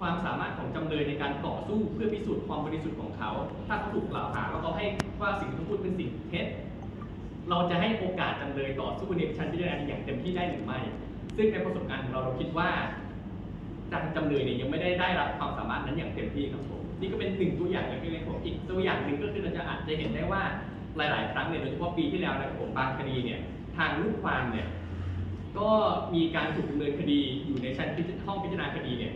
ความสามารถของจำเลยในการต่อสู้เพื่อพิสูจน์ความบริสุทธิ์ของเขา ถ้าเขาถูกกล่าวหาว่าเขาให้ว่าสิ่งที่เขาพูดเป็นสิ่งเท็จ เราจะให้โอกาสจำเลยต่อสู้ในชั้นพิจารณาอย่างเต็มที่ได้หรือไม่ ซึ่งในประสบการณ์ของเราเราคิดว่าทางจำเลยเนี่ยยังไม่ได้ได้รับความสามารถนั้นอย่างเต็มที่ครับผมนี่ก็เป็นหนึ่งตัวอย่างเล็กๆของอีกตัวอย่างหนึ่งก็คือเราจะอาจจะเห็นได้ว่าหลาย ๆ ครั้งเนี่ยโดยเฉพาะปีที่แล้วนะครับผมบางคดีเนี่ยทางลูกความเนี่ยก็มีการถูกดำเนินคดีอยู่ในชั้นห้องพิจารณาคดีเนี่ย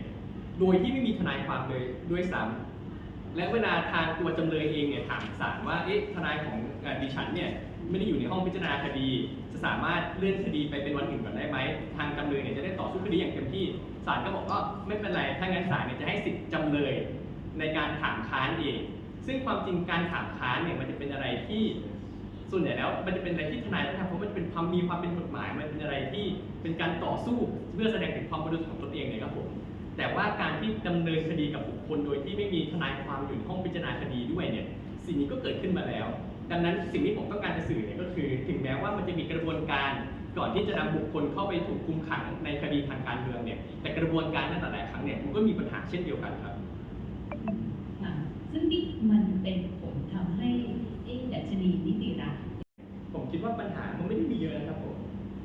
โดยที่ไม่มีทนายความเลยด้วยซ้ำและเวลาทางตัวจำเลยเองเนี่ยถามศาลว่าเอ๊ะทนายของอดิฉันเนี่ยไม่ได้อยู่ในห้องพิจารณาคดี จะสามารถเลื่อนคดีไปเป็นวันอื่นก่อนได้ไหมทางจำเลยเนี่ยจะได้ต่อสู้คดีอย่างเต็มที่ศาลก็บอกว่าไม่เป็นไรถ้างั้นศาลเนี่ยจะให้สิทธิ์จำเลยในการถามค้านเอง ซึ่งความจริงการถามค้านเนี่ยมันจะเป็นอะไรที่ส่วนใหญ่แล้วมันจะเป็นอะไรที่ทนายต้องทำเพราะมันเป็นความมีความเป็นกฎหมาย มันเป็นอะไรที่เป็นการต่อสู้เพื่อแสดงถึงความบริสุทธิ์ของตนเองเนี่ยครับผม แต่ว่าการที่ดำเนินคดีกับบุคคลโดยที่ไม่มีทนายความอยู่ในห้องพิจารณาคดีด้วยเนี่ยสิ่งนี้ก็เกิดขึ้นมาแล้ว ดังนั้นสิ่งที่ผมต้องการจะสื่อเนี่ยก็คือ ถึงแม้ว่ามันจะมีกระบวนการก่อนที่จะนำบุคคลเข้าไปถูกคุมขังในคดีทางการเมืองเนี่ยแต่กระบวนการนั้นหลายๆครั้งเนี่ยมันก็มีปัญหาเช่นเดียวกันครับค่ะซึ่งนี่มันเป็นผลทำให้เอ๊ะดัชนีนิติรัฐผมคิดว่าปัญหามันไม่ได้มีเยอะนะครับผม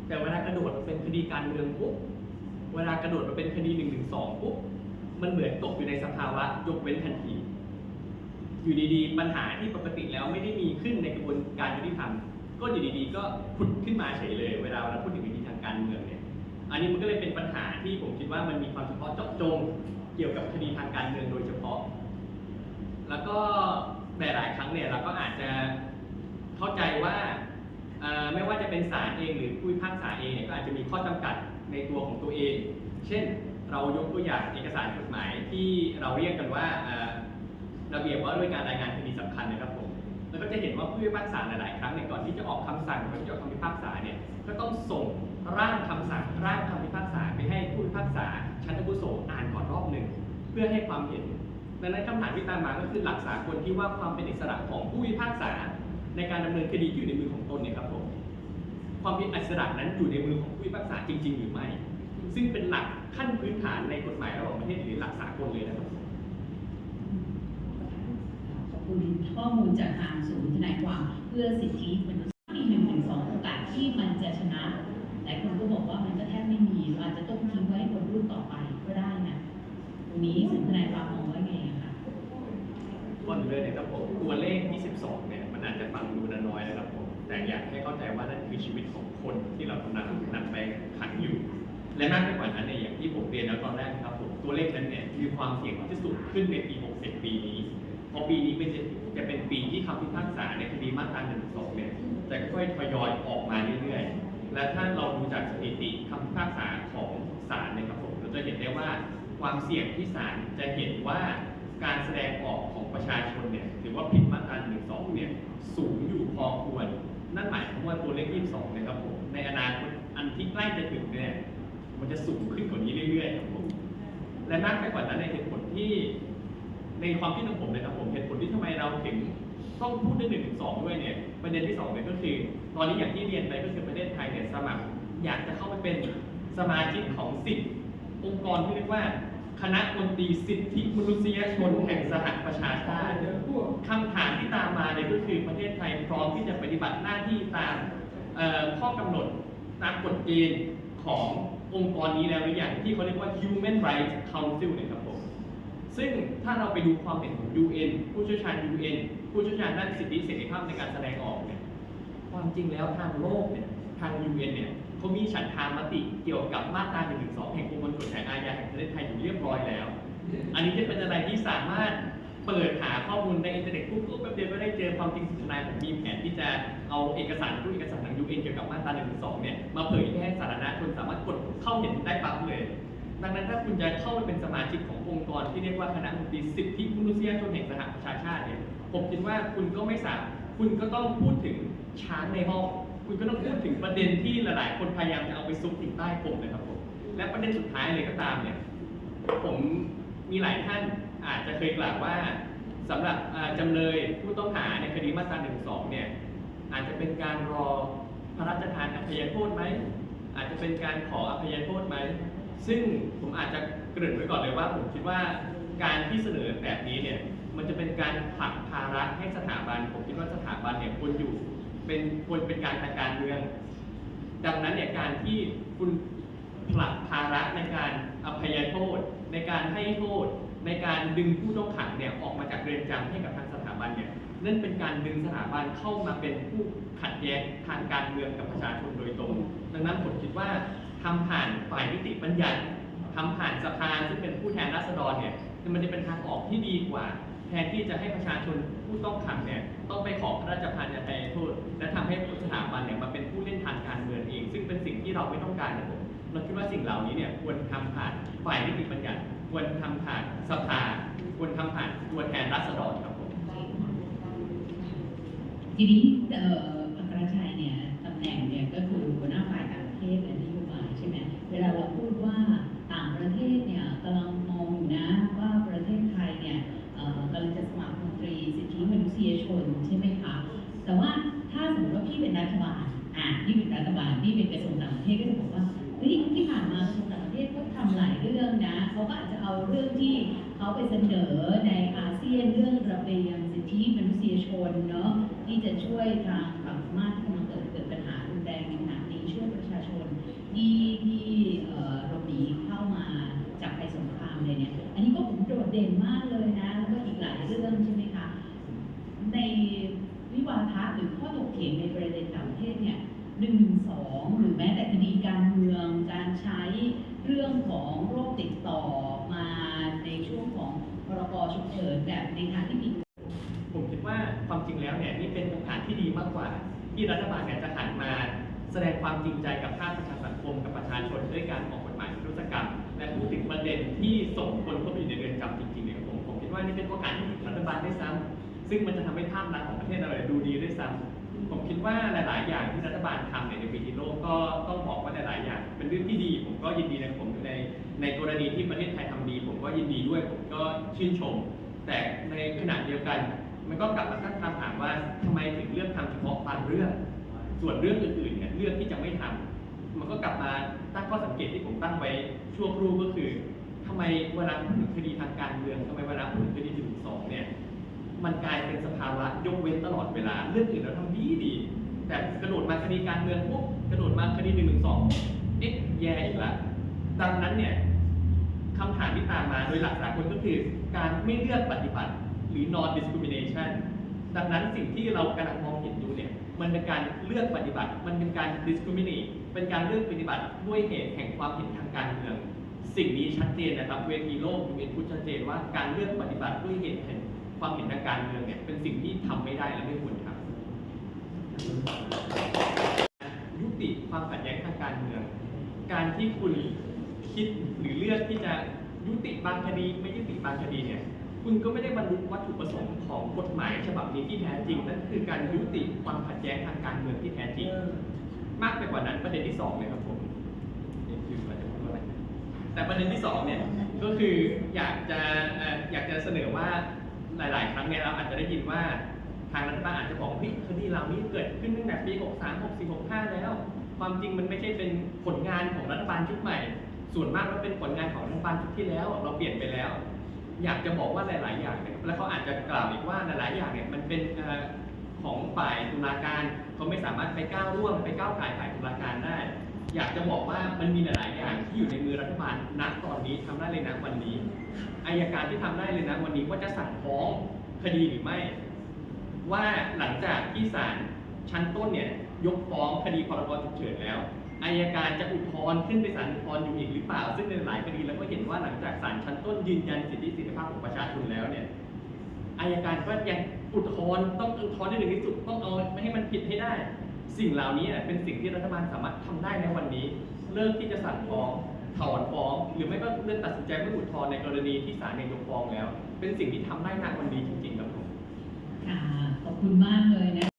แต่เวลากระโดดมาเป็นคดีการเมืองปุ๊บ เวลากระโดดมาเป็นคดีหนึ่งหนึ่งสองปุ๊บมันเหมือนตกอยู่ในสภาวะยกเว้นทันที อยู่ดีๆ ปัญหาที่ปกติแล้วไม่ได้มีขึ้นในกระบวนการยุติธรรมก็อยู่ดีๆ ก็ผุดขึ้นมาเฉยเลย เวลาเราพูดถึงคดีทางการเมืองเนี่ย อันนี้มันก็เลยเป็นปัญหาที่ผมคิดว่ามันมีความเฉพาะเจาะจงเกี่ยวกับคดีทางการเมืองโดยเฉพาะ แล้วก็หลายๆครั้งเนี่ยเราก็อาจจะเข้าใจว่าไม่ว่าจะเป็นศาลเองหรือผู้พิพากษาเองเนี่ยก็อาจจะมีข้อจำกัด ในตัวของตัวเอง เช่นเรายกตัวอย่างเอกสารกฎหมายที่เราเรียกกันว่าระเบียบว่าด้วยการรายงานคดีสำคัญนะครับผมแล้วก็จะเห็นว่าผู้พิพากษาหลาย ๆ ครั้งเนี่ยก่อนที่จะออกคำสั่งก่อจะออกคำพิพากษาเนี่ยก็ต้องส่งร่างคำสั่งร่างคำพิพากษาไปให้ผู้พิพากษาชั้นอาวุโสอ่านก่อนรอบหนึ่งเพื่อให้ความเห็นดังนั้นคำถามที่ตามมาก็คือหลักสากลที่ว่าความเป็นอิสระของผู้พิพากษา ในการดำเนินคดีอยู่ในมือของตนเนี่ยครับผม ความเป็นอิสระนั้นอยู่ในมือของผู้พิพากษาจริง ๆ หรือไม่ ซึ่งเป็นหลักขั้นพื้นฐานในกฎหมายระหว่างประเทศหรือหลักสากลเลยนะครับขอบคุณข้อมูลจากทางศูนย์ทนายความเพื่อสิทธิมนุษยชนมีหนึ่งถึงสองโอกาสที่มันจะชนะหลายคนก็บอกว่ามันก็แทบไม่มีเราอาจจะต้องทิ้งไว้ให้คนรุ่นต่อไปก็ได้นะตรงนี้ศูนย์ทนายความมองว่าไงอะคะก่อนเลยนะครับผมตัวเลข 22 เนี่ยมันอาจจะฟังดูน้อยๆนะครับผม แต่อยากให้เข้าใจว่านั่นคือชีวิตของคนที่เรากำลังนำไปขังอยู่ และมากไปกว่านั้นเนี่ยอย่างที่ผมเรียนแล้วตอนแรกนะครับผมตัวเลขนั้นเนี่ยมีความเสี่ยงที่สุดขึ้นในปี 60 ปีนี้พอปีนี้เป็นจะจะเป็นปีที่คำพิพากษาในคดีมาตรา112เนี่ยจะค่อยทยอยออกมาเรื่อยๆ และถ้าเราดูจากสถิติคำพิพากษาของศาลนยครับผมเราจะเห็นได้ว่าความเสี่ยงที่ศาลจะเห็นว่าการแสดงออกของประชาชนเนี่ยถือว่าผิดมาตรา112เนี่ยสูงอยู่พอควร นั่นหมายความว่าตัวเลข 22 นะครับผม ในอนาคตอันที่ใกล้จะถึงเนี่ย มันจะสูงขึ้นกว่านี้เรื่อยๆครับผม และมากไปกว่านั้นในเหตุผลที่ ในความคิดของผมนะครับผม เหตุผลที่ทำไมเราถึงต้องพูดเรื่องหนึ่งถึงสองด้วยเนี่ย ประเด็นที่สองเนี่ยก็คือ ตอนนี้อย่างที่เรียนไปก็คือประเทศไทยเนี่ยสมัคร อยากจะเข้าไปเป็นสมาชิกของสิบองค์กรที่เรียกว่า คณะมนตรีสิทธิมนุษยชนแห่งสหประชาชาติคำถามที่ตามมาเนี่ยก็คือประเทศไทยพร้อมที่จะปฏิบัติหน้าที่ตามข้อกำหนดตามกฎเกณฑ์ขององค์กรนี้แล้วหรือยังที่เขาเรียกว่า Human Rights Council เนี่ยครับผมซึ่งถ้าเราไปดูความเห็นของ UN ผู้เชี่ยวชาญ UN ผู้เชี่ยวชาญด้านสิทธิเสรีภาพในการแสดงออกเนี่ยความจริงแล้วทางโลกเนี่ยทาง UN เนี่ยเขามีฉันทามติเกี่ยวกับมาตรา1 1 2แห่งประมวลก อันนี้จะเป็นอะไรที่สามารถเปิดหาข้อมูลในอินเทอร์เน็ตปุ๊บปุ๊บแป๊บเดียวก็ได้เจอความจริงสุดทนายผมมีแผนที่จะเอาเอกสารรูปเอกสารทาง UN เอ็นเกี่ยวกับมาตรา1 1 2เนี่ยมาเผยแพร่สาธารณชนสามารถกดเข้าเห็นได้ปั๊บเลย ดังนั้นถ้าคุณจะเข้าไปเป็นสมาชิกขององค์กรที่เรียกว่าคณะมนตรีสิทธิมนุษยชนแห่งสหประชาชาติเนี่ยผมคิดว่าคุณก็ไม่สามารถคุณก็ต้องพูดถึงช้างในห้องคุณก็ต้องพูดถึงประเด็นที่หลาย ๆ คนพยายามจะเอาไปซุกถึงใต้ผมนะครับผมและประเด็นสุดท้ายเลยก็ตามเนี่ยผม มีหลายท่านอาจจะเคยกล่าวว่าสำหรับอ่าจำเลยผู้ต้องหาในคดีมาตรา1 2เนี่ยอาจจะเป็นการรอพระราชทานอภัยโทษไหมอาจจะเป็นการขออภัยโทษไหมซึ่งผมอาจจะเกริ่นไว้ก่อนเลยว่า ผมคิดว่าการที่เสนอแบบนี้เนี่ยมันจะเป็นการผลักภาระให้สถาบัน ผมคิดว่าสถาบันเนี่ยควรอยู่เป็นควรเป็นการทางการเมือง ดังนั้นเนี่ยการที่คุณผลักภาระในการอภัยโทษ ในการให้โทษ ในการดึงผู้ต้องขังเนี่ยออกมาจากเรือนจำให้กับทางสถาบันเนี่ยนั่นเป็นการดึงสถาบันเข้ามาเป็นผู้ขัดแย้งทางการเมืองกับประชาชนโดยตรง ดังนั้นผมคิดว่าทำผ่านฝ่ายนิติบัญญัติทำผ่านสภาซึ่งเป็นผู้แทนราษฎรเนี่ยมันจะเป็นทางออกที่ดีกว่า แทนที่จะให้ประชาชนผู้ต้องขังเนี่ยต้องไปขอพระราชทานอภัยโทษ และทำให้สถาบันเนี่ยมาเป็นผู้เล่นทางการเมืองเอง ซึ่งเป็นสิ่งที่เราไม่ต้องการนะผมเราคิดว่าสิ่งเหล่านี้เนี่ยควรทำผ่านฝ่าน ควรทำผ่านสภาควรทำผ่านตัวแทนราษฎรครับผมทีนี้เอ่ออัครชัยเนี่ยตำแหน่งเนี่ยก็คือหัวหน้าฝ่ายต่างประเทศและนโยบายใช่ไหมเวลาเราพูดว่าต่างประเทศเนี่ยกำลังมองอยู่นะว่าประเทศไทยเนี่ยกำลังจะสมัครมนตรีสิทธิมนุษยชนใช่ไหมคะแต่ว่าถ้าสมมติว่าพี่เป็นรัฐบาลอะพี่เป็นรัฐบาลพี่เป็นกระทรวงต่างประเทศก็จะบอกว่าเฮ้ยที่ผ่านมากระทรวงต่างประเทศเขาทำหลายเรื่องนะเขาก็ เอาเรื่องที่เขาไปเสนอในอาเซียนเรื่องระเบียงสิทธิมนุษยชนเนาะที่จะช่วยทางฝั่งพม่าที่กำลังเกิดเกิดปัญหารุนแรงในขณะนี้ช่วยประชาชนที่ที่เอ่อหลบหนีเข้ามาจากภัยสงครามเลยเนี่ย อันนี้ก็ผมโดดเด่นมากเลยนะ แล้วก็อีกหลายเรื่องใช่ไหมคะ ในวิวาทะหรือข้อถกเถียงในประเด็นต่างประเทศเนี่ย หนึ่งสองหรือแม้แต่คดีการเมือง การใช้เรื่องของโรคติดต่อมาในช่วงของพรกฉุกเฉินแบบในทางที่ผิดผมคิดว่าความจริงแล้วเนี่ยนี่เป็นโอกาสที่ดีมากกว่า ที่รัฐบาลเนี่ยจะหันมาแสดงความจริงใจกับภาคประชาสังคมกับประชาชนด้วยการออกกฎหมายรโทษกรรม และพูดถึงประเด็นที่ส่งคนเข้าไปอยู่ในเรือนจำจริงๆเนี่ยผมผมคิดว่านี่เป็นโอกาสที่รัฐบาลได้ซ้ำซึ่งมันจะทำให้ภาพลักษณ์ของประเทศเราดูดีด้วยซ้ำ ผมคิดว่าหลาย ๆ อย่างที่รัฐบาลทำเนี่ยในปีที่โลกก็ต้องบอกว่าหลาย ๆ อย่าง เป็นเรื่องที่ดี ผมก็ยินดีนะผมในในกรณีที่ประเทศไทยทำดี ผมก็ยินดีด้วย ผมก็ชื่นชม แต่ในขณะเดียวกัน มันก็กลับมาตั้งคำถามว่าทำไมถึงเลือกทำเฉพาะบางเรื่อง ส่วนเรื่องอื่น ๆ เนี่ยเลือกที่จะไม่ทำมันก็กลับมาตั้งข้อสังเกตที่ผมตั้งไว้ชั่วครู่ก็คือทำไมเวลาพูดถึงคดีทางการเมืองทำไมเวลา มันกลายเป็นสภาวะยกเว้นตลอดเวลา เรื่องอื่นเราทำดีดี แต่กระโดดมาคดีการเมืองปุ๊บกระโดดมาคดีหนึ่งหนึ่งสองเอ๊ะแย่อีกแล้วดังนั้นเนี่ยคำถามที่ตามมาโดยหลักสากลก็คือ การไม่เลือกปฏิบัติหรือ non discrimination ดังนั้นสิ่งที่เรากำลังมองเห็นอยู่เนี่ยมันเป็นการเลือกปฏิบัติ มันเป็นการ discriminate เป็นการเลือกปฏิบัติด้วยเหตุแห่งความเห็นทางการเมือง สิ่งนี้ชัดเจนนะครับ เวทีโลกยูเอ็นพูดชัดเจนว่าการเลือกปฏิบัติด้วยเหตุแห่ง ความเห็นทางการเมืองเนี่ยเป็นสิ่งที่ทำไม่ได้และไม่ควรทำยุติความขัดแย้งทางการเมือง การที่คุณคิดหรือเลือกที่จะยุติบางคดีไม่ยุติบางคดีเนี่ยคุณก็ไม่ได้บรรลุวัตถุประสงค์ของกฎหมายฉบับนี้ที่แท้จริงนั่นคือการยุติความขัดแย้งทางการเมืองที่แท้จริง มากไปกว่านั้นประเด็นที่สองเลยครับผมนี่คือเระพูดว่าอะไรแต่ประเด็นที่สองเนี่ยก็คืออยากจะอยากจะเสนอว่า หลาย ๆ ครั้งเนี่ยเราอาจจะได้ยินว่าทางรัฐบาลอาจจะบอกว่คดีเหล่านี้เกิดขึ้นตั้งแต่ปี 63 64 65 แล้ว ความจริงมันไม่ใช่เป็นผลงานของรัฐบาลชุดใหม่ ส่วนมากมันเป็นผลงานของรัฐบาลชุดที่แล้ว เราเปลี่ยนไปแล้ว อยากจะบอกว่าหลาย ๆ อย่างเนี่ยแล้วเขาอาจจะกล่าวอีกว่าหลาย ๆ อย่างเนี่ยมันเป็นของฝ่ายตุลาการเขาไม่สามารถไปก้าวร่วงไปก้าวไก่ายฝ่ายตุลาการได้ อยากจะบอกว่ามันมีหลายๆอย่างที่อยู่ในมือรัฐบาลณตอนนี้ทำได้เลยนะวันนี้อายการที่ทำได้เลยนะวันนี้ว่าจะสั่งฟ้องคดีหรือไม่ ว่าหลังจากที่ศาลชั้นต้นเนี่ยยกฟ้องคดีพรบฉุกเฉินแล้วอายการจะอุทธรณ์ขึ้นไปศาลอุทธรณ์อยู่อีกหรือเปล่า ซึ่งในหลายคดีเราก็เห็นว่าหลังจากศาลชั้นต้นยืนยันสิทธิเสรีภาพของประชาชนแล้วเนี่ยอายการก็ยังอุทธรณ์ต้องอุทธรณ์ให้ถึงที่สุดต้องเอาไม่ให้มันผิดให้ได้ สิ่งเหล่านี้เป็นสิ่งที่รัฐบาลสามารถทำได้ในวันนี้ เลิกที่จะสั่งฟ้องถอนฟ้อง หรือไม่ก็เลื่อนตัดสินใจไม่อุทธรณ์ในกรณีที่ศาลเนี่ยยกฟ้องแล้ว เป็นสิ่งที่ทำได้ณวันนี้จริงๆครับผมค่ะขอบคุณมากเลยนะ